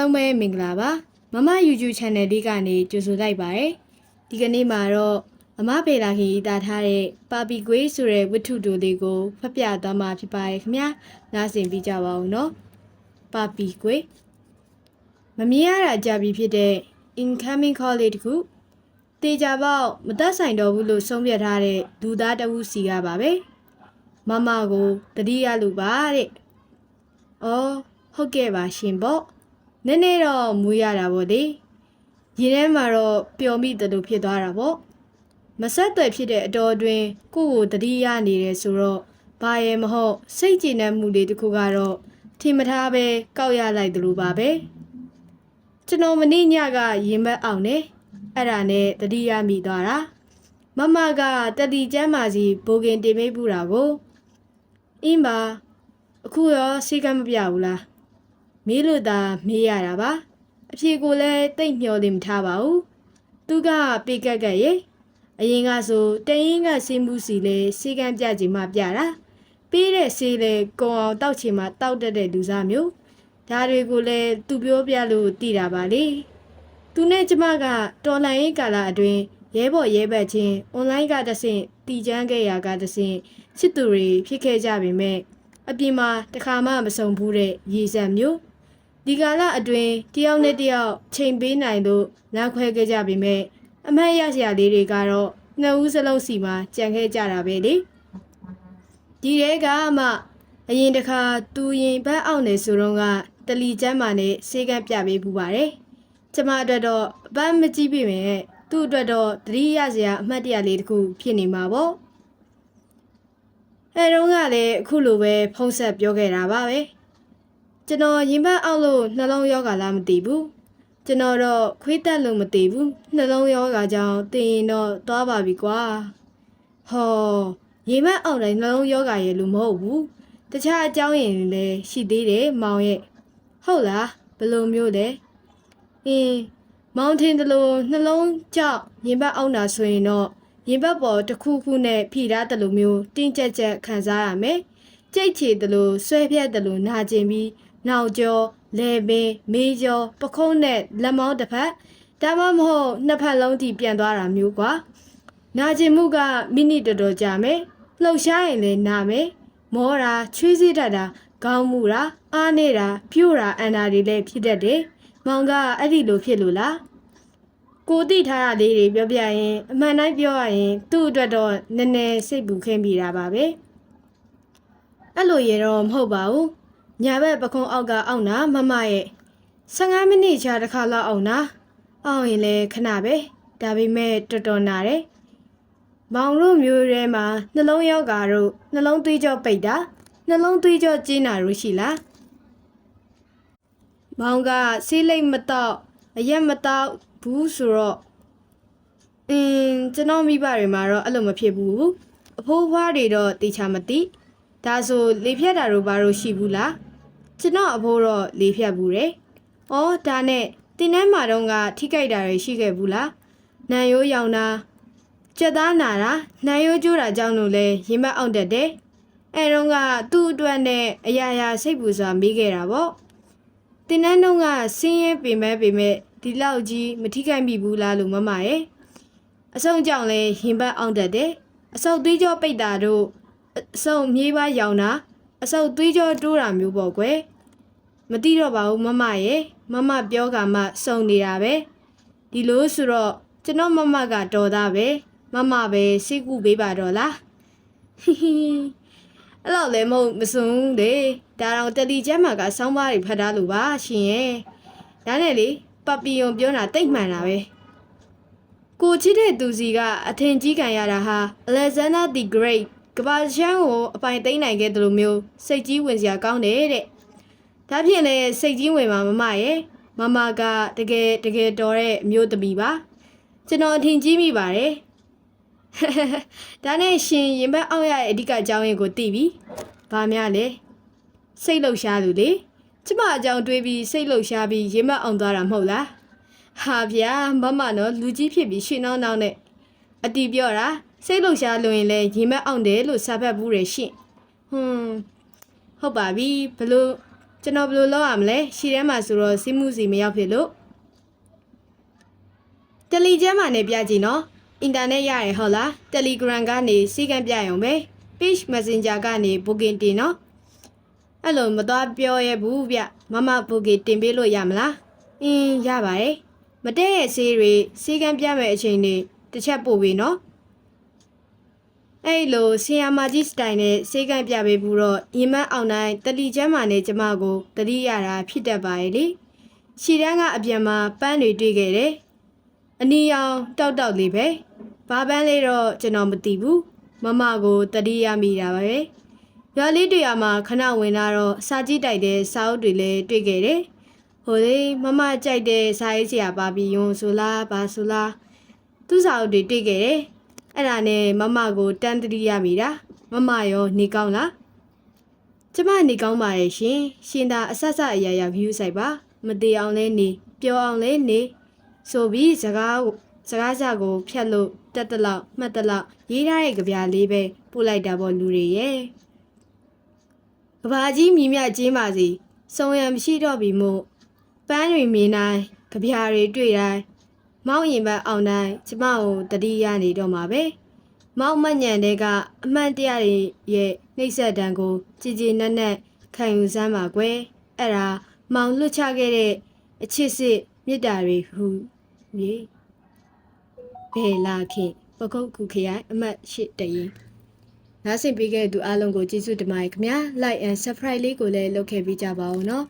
လုံးပဲမင်္ဂလာပါမမ YouTube channel လေးကနေကြိုဆိုလိုက်ပါရယ်ဒီကနေ့မှာတော့အမဖေလာခင်ဤတာထားတဲ့ပါပီကွေးဆိုတဲ့ဝတ္ထုတိုလေးကိုဖတ်ပြသွားမှာဖြစ်ပါရဲ့ခင်ဗျာနားဆင်ပြီးကြပါဦးနော်ပါပီကွေးမမြင်ရတာကြပြီဖြစ်တဲ့ incoming call လေးတခုတေချာပေါက်မသက်ဆိုင်တော့ဘူးလို့ဆုံးဖြတ်ထားတဲ့လူသားတစ်ဦးစီကပါပဲမမကိုတတိယလူပါတဲ့။အော်ဟုတ်ကဲ့ပါရှင်ပေါ့။ နည်းနည်းတော့မူးရတာပေါ့လေ။ရင်ထဲမှာတော့ပျော်မိတယ်လို့ဖြစ်သွားတာပေါ့။မဆက်သွယ်ဖြစ်တဲ့အတော်အတွင်းကိုယ့်ကိုတတိယနေတယ်ဆိုတော့ဘာရဲ့မဟုတ်စိတ်ကြည်နပ်မှုလေးတစ်ခုကတော့ထင်မထားပဲကောက်ရလိုက်တယ်လို့ပါပဲ။ကျွန်တော်မနေ့ညကရင်ဘတ်အောင်နေအဲ့ဒါနဲ့တတိယမိသွားတာ။မမကတတိကျမ်းမာစီဘိုကင်တင်မိပူတာကိုအင်းပါအခုရောစိတ်ကမပြဘူးလား မေးလို့သာမေးရတာပါအဖြေကိုလည်းတိတ်မျောလင်းမထားပါဘူးသူကပေကက်ကက်ရေအရင်ကဆိုတရင်ကစင်းမှုစီလဲစိတ်ကပြချင်မှပြတာပေးတဲ့ဆေးလဲကုံအောင်တောက်ချင်မှတောက်တတ်တဲ့လူစားမျိုးဒါတွေကိုလည်းသူပြောပြလို့တည်တာပါလေသူနဲ့ကျမကတော်လိုင်းရေးကာလအတွင်းရဲဘော်ရဲဘက်ချင်းအွန်လိုင်းကတဆင့်တည်ချမ်းခဲ့ရာကတဆင့်စစ်သူတွေဖြစ်ခဲ့ကြပေမဲ့အပြင်မှာတခါမှမဆုံဘူးတဲ့ရေစံမျိုး ဒီကာလအတွင်းတယောက်နဲ့တယောက်ချိန်ပေးနိုင်လို့လမ်းခွဲခဲ့ကြပေမဲ့အမတ်ရစရာလေးတွေကတော့နှစ်ဦးစလုံးစီမှာကြံခဲ့ကြတာပဲလေဒီတဲကမှအရင်တခါသူရင်ဘတ်အောင်နေဆိုတော့ကတလီကျမ်းမာနဲ့စေကပ်ပြပေးပူပါတယ်ကျမအတွက်တော့အပန်းမကြည့်ပြီမဲ့သူ့အတွက်တော့တတိယစရာအမှတ်တရလေးတစ်ခုဖြစ်နေမှာပေါ့အဲတုန်းကလည်းအခုလိုပဲဖုံးဆက်ပြောခဲ့တာပါပဲ ကျွန်တော်ရင်ဘတ်အောက်လို့နှလုံးယောဂါလားမသိဘူးကျွန်တော်တော့ခွေးတက်လို့မသိဘူးနှလုံးယောဂါကြောင့်တင်ရင်တော့သွားပါပြီကွာဟောရင်ဘတ်အောက်တိုင်းနှလုံးယောဂါရဲ့လို့မဟုတ်ဘူးတခြားအကြောင်းရင်းတွေလည်းရှိသေးတယ်မောင်ရဲ့ဟုတ်လားဘယ်လိုမျိုးလဲအင်းမောင်ထင်တယ်လို့နှလုံးကြောက်ရင်ဘတ်အောက်တာဆိုရင်တော့ရင်ဘတ်ပေါ်တစ်ခုခုနဲ့ဖိထားတယ်လို့မျိုးတင်းကြပ်ကြပ်ခံစားရမယ်ကြိတ်ချေတယ်လို့ဆွဲဖြတ်တယ်လို့နာကျင်ပြီး နောက်ကျော်လေပင်မေးကျော်ပခုံးနဲ့လက်မောင်းတစ်ဖက်ဒါမှမဟုတ်နှစ်ဖက်လုံးထိပြန်သွားတာမျိုးကွာနာကျင်မှုကမိနစ်တော်တော်ကြာမယ်လှုပ်ရှားရင်လည်းနာမယ်မောတာချွေးစေးတတ်တာကောင်းမှုတာအားနေတာပြို့တာအန်တာတွေလည်းဖြစ်တတ်တယ်မောင်ကအဲ့ဒီလိုဖြစ်လို့လားကိုတိထားရလေးတွေပြောပြရင်အမှန်တိုင်းပြောရရင် သူ့အတွက်တော့နည်းနည်းစိတ်ပူခင်းမိတာပါပဲအဲ့လိုရေတော့မဟုတ်ပါဘူး ညာဘက်ပခုံးအောက်ကအောက်နာမမရဲ့15မိနစ်ကြာတစ်ခါလောက်အောင်နာအောက်ရင်လည်းခဏပဲဒါပေမဲ့တော်တော်နာတယ်မောင်တို့မျိုးထဲမှာနှလုံးယောဂါတို့နှလုံးသွေးကြောပိတ်တာနှလုံးသွေးကြောကျင်းတာတို့ရှိလားမောင်ကဆေးလိတ်မတော့အရက်မတော့ဘူးဆိုတော့အင်းကျွန်တော်မိဘတွေမှာတော့အဲ့လိုမဖြစ်ဘူးအဖိုးဖွားတွေတော့တေချာမသိဒါဆိုလေဖြတ်တာတို့ဘာလို့ရှိဘူးလား ကျွန်တော်အဖိုးတော့လေဖြတ်ဘူးတယ်။အော်ဒါနဲ့တင်းနှမ်းမာတော့ကထိကြိုက်တာတွေရှိခဲ့ဘူးလား။နံရိုးရောင်တာကြက်သားနာတာနံရိုးကျိုးတာကြောင့်လို့လဲရင်မအောင်တက်တယ်။အဲတော့ကသူ့အတွက်နဲ့အရာရာစိတ်ပူစွာမိခဲ့တာပေါ့။တင်းနှမ်းတော့ကဆင်းရဲပေမဲ့ပေမဲ့ဒီလောက်ကြီးမထိခိုက်မိဘူးလားလို့မမရဲ့။အဆုံးကြောင့်လဲရင်ဘတ်အောင်တက်တယ်။အဆုတ်သွေးကြောပိတ်တာတို့အဆုတ်မြေးပါရောင်တာ အဆုတ်သွေးကြောတိုးတာမျိုးပေါ့ကွယ်မသိတော့ပါဘူးမမရဲ့မမပြောကမှစုံနေတာပဲဒီလိုဆိုတော့ကျွန်တော်မမကတော်သားပဲမမပဲစိတ်ကူပေးပါတော့လားဟီဟီအဲ့လောက်လည်းမဟုတ်မစုံလေဒါတော့တလီကျမ်းမှာကဆောင်းပါးတွေဖတ်ထားလို့ပါရှင်ရဲ့ဒါနဲ့လေပပီယွန်ပြောတာတိတ်မှန်တာပဲကိုချစ်တဲ့သူစီကအထင်ကြီးခံရတာဟာ Alexander the Great ကဘာချမ်းကိုအပိုင်သိမ့်နိုင်ခဲ့တယ်လို့မျိုးစိတ်ကြီးဝင်စရာကောင်းတယ်တဲ့ဒါဖြင့်လည်းစိတ်ကြီးဝင်မှာမမရဲ့မမကတကယ်တကယ်တော်တဲ့အမျိုးသမီးပါကျွန်တော်အထင်ကြီးမိပါတယ်ဒါနဲ့ရှင်ရင်ဘတ်အောင်ရရဲ့အဓိကအကြောင်းရင်းကိုသိပြီဘာများလဲစိတ်လှုပ်ရှားသူလေကျမအကြောင်းတွေးပြီးစိတ်လှုပ်ရှားပြီးရင်ဘတ်အောင်သွားတာမဟုတ်လားဟာဗျာမမနော်လူကြီးဖြစ်ပြီးရှင်နှောင်းနှောင်းနဲ့အတီးပြောတာ စိတ်လှုပ်ရှားလို့ရင်လည်းရင်မက်အောင်တယ်လို့စာဖတ်ဘူးရရှင့်ဟွန်းဟုတ်ပါပြီဘလို့ကျွန်တော်ဘယ်လိုလုပ်ရမလဲရှီထဲမှာဆိုတော့စီးမှုစီမရောက်ဖြစ်လို့တယ်လီကျမ်းမှာနေပြကြည့်နော်အင်တာနက်ရရဟုတ်လား Telegram ကနေစီးကံပြရုံပဲ Page Messenger ကနေ booking တင်နော်အဲ့လိုမသွားပြောရဘူးဗျမမ booking တင်ပေးလို့ရမလားအင်းရပါတယ်မတဲ့ရဲ့ဆေးတွေစီးကံပြမဲ့အချိန်တွေတစ်ချက်ပို့ပေးနော် အဲ့လိုဆီယာမာကြီးစတိုင်နဲ့စေကန့်ပြပေးဘူးတော့ရင်မအောင်တိုင်းတတိကျမ်းမာနဲ့ကျမကိုတတိရတာဖြစ်တတ်ပါရဲ့လေရှီတန်းကအပြန်မှာပန်းတွေတွေ့ခဲ့တယ်အနီရောင်တောက်တောက်လေးပဲဘာပန်းလေးတော့ကျွန်တော်မသိဘူးမမကိုတတိရမိတာပါပဲရွာလေးတွေရမှာခဏဝင်လာတော့စာကြည့်တိုက်တဲ့စာအုပ်တွေလည်းတွေ့ခဲ့တယ်ဟိုလေမမကြိုက်တဲ့စာရေးဆရာပါပြီးယွန်ဆိုလားဘာဆိုလားသူ့စာအုပ်တွေတွေ့ခဲ့တယ် အဲ့ဒါနဲ့မမကိုတန်းတတိရမိတာမမရောနေကောင်းလားကျမနေကောင်းပါရဲ့ရှင် ရှင်သာအဆက်ဆက်အရာရာ view ဆိုင်ပါ မသေးအောင်လဲနေပျော်အောင်လဲနေဆိုပြီးစကားကိုစကားစကိုဖြတ်လို့တက်တလောက်မှတ်တလောက်ရေးထားတဲ့ကြပြလေးပဲပို့လိုက်တာပေါ့လူတွေရဲ့ကဘာကြီးမြည်မြကျင်းပါစီစုံရံမရှိတော့ပြီမို့ပန်းတွေမြင်တိုင်းကြပြတွေတွေ့တိုင်း မောင်ရင်ဘတ်အောင်တိုင်းကျမကိုတတိယနေတော့မှာပဲမောင်မညံတဲ့ကအမှန်တရားတွေရဲ့နှိမ့်ဆက်တံကိုကြည်ကြည်နက်နက်ခံယူစမ်းပါကွယ်အဲ့ဒါမောင်လွတ်ချခဲ့တဲ့အချစ်စစ်မြစ်တာတွေဟူရေဘယ်လာခင်ပကုတ်ကူခရိုင်အမှတ်၈တရင်နားဆင်ပေးခဲ့တဲ့သူအားလုံးကိုကျေးဇူးတင်ပါတယ်ခင်ဗျာ like and subscribe လေးကိုလည်းလုပ်ခဲ့ပေးကြပါဦးနော်